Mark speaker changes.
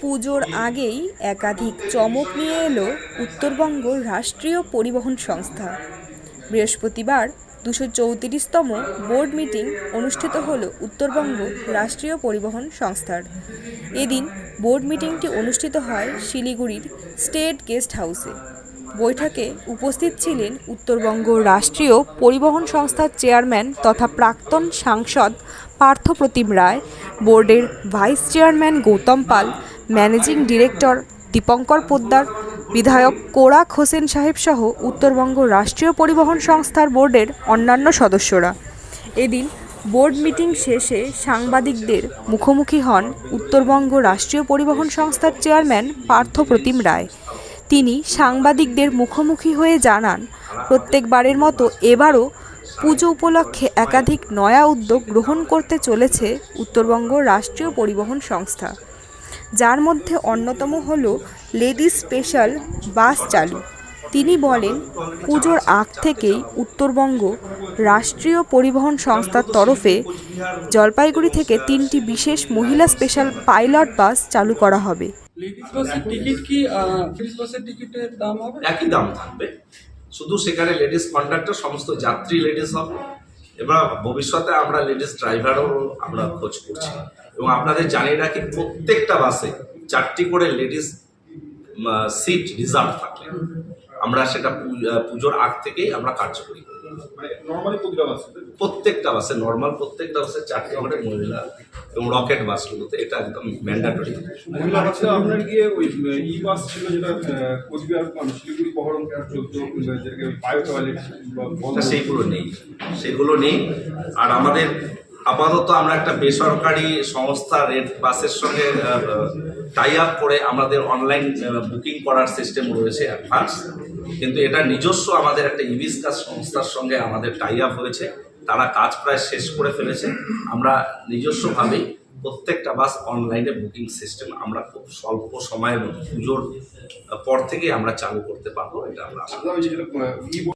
Speaker 1: পুজোর আগেই একাধিক চমক নিয়ে এলো উত্তরবঙ্গ রাষ্ট্রীয় পরিবহন সংস্থা। বৃহস্পতিবার দুশো চৌত্রিশতম বোর্ড মিটিং অনুষ্ঠিত হল উত্তরবঙ্গ রাষ্ট্রীয় পরিবহন সংস্থার। এদিন বোর্ড মিটিংটি অনুষ্ঠিত হয় শিলিগুড়ির স্টেট গেস্ট হাউসে। বৈঠকে উপস্থিত ছিলেন উত্তরবঙ্গ রাষ্ট্রীয় পরিবহন সংস্থার চেয়ারম্যান তথা প্রাক্তন সাংসদ পার্থপ্রতিম রায়, বোর্ডের vice chairman Goutam Pal managing director Dipankar Poddar, বিধায়ক কোরাক হোসেন সাহেব সহ উত্তরবঙ্গ রাষ্ট্রীয় পরিবহন সংস্থার বোর্ডের অন্যান্য সদস্যরা। এদিন বোর্ড মিটিং শেষে সাংবাদিকদের মুখোমুখি হন উত্তরবঙ্গ রাষ্ট্রীয় পরিবহন সংস্থার চেয়ারম্যান পার্থপ্রতিম রায়। তিনি সাংবাদিকদের মুখোমুখি হয়ে জানান, প্রত্যেকবারের মতো এবারও পুজো উপলক্ষে একাধিক নয়া উদ্যোগ গ্রহণ করতে চলেছে উত্তরবঙ্গ রাষ্ট্রীয় পরিবহন সংস্থা। যার মধ্যে অন্যতম হল লেডিস স্পেশাল বাস চালু। তিনি বলেন পুজোর আগ থেকেই উত্তরবঙ্গ রাষ্ট্রীয় পরিবহন সংস্থার তরফে জলপাইগুড়ি থেকে তিনটি বিশেষ মহিলা স্পেশাল পাইলট বাস চালু করা হবে।
Speaker 2: লেডিস বাসের টিকিট কি লেডিস বাসের টিকিটের দাম হবে?
Speaker 3: একই দাম থাকবে। শুধু সেখানে লেডিস কন্ডাক্টর সমস্ত যাত্রী লেডিস হবে। এবার ভবিষ্যতে আমরা লেডিস ড্রাইভারও আমরা খোঁজ করছি। এবং আপনাদের জানিয়ে রাখি, প্রত্যেকটা বাসে চারটি করে লেডিস সিট রিজার্ভ থাকলে। আমরা সেটা পুজোর আগ থেকেই আমরা কার্যকরী করি। প্রত্যেকটা বাসে নর্মাল প্রত্যেকটা বাসে চারটে করে মহিলা এবং রকেট বাসগুলোতে এটা একদম ম্যান্ডাটরি
Speaker 4: মহিলা বাসে আপনার গিয়ে ওই ই বাস ছিল যেটা কোচবিহার মানে শিলিগুড়ি বহরমপুর চলতো যেটাকে বায়ো টয়লেট
Speaker 3: সেইগুলো নেই। সেগুলো নেই। আর আমাদের আপাতত আমরা একটা বেসরকারি সংস্থা রেড বাসের সঙ্গে টাই আপ করে আমাদের অনলাইন বুকিং করার সিস্টেম রয়েছে অ্যাডভান্স কিন্তু এটা নিজস্ব আমাদের একটা ইভিস কাজ সংস্থার সঙ্গে আমাদের টাই আপ হয়েছে। তারা কাজ প্রায় শেষ করে ফেলেছে। আমরা নিজস্বভাবেই প্রত্যেকটা বাস অনলাইনে বুকিং সিস্টেম আমরা খুব স্বল্প সময়ের পুজোর পর থেকেই আমরা চালু করতে পারব, এটা আমরা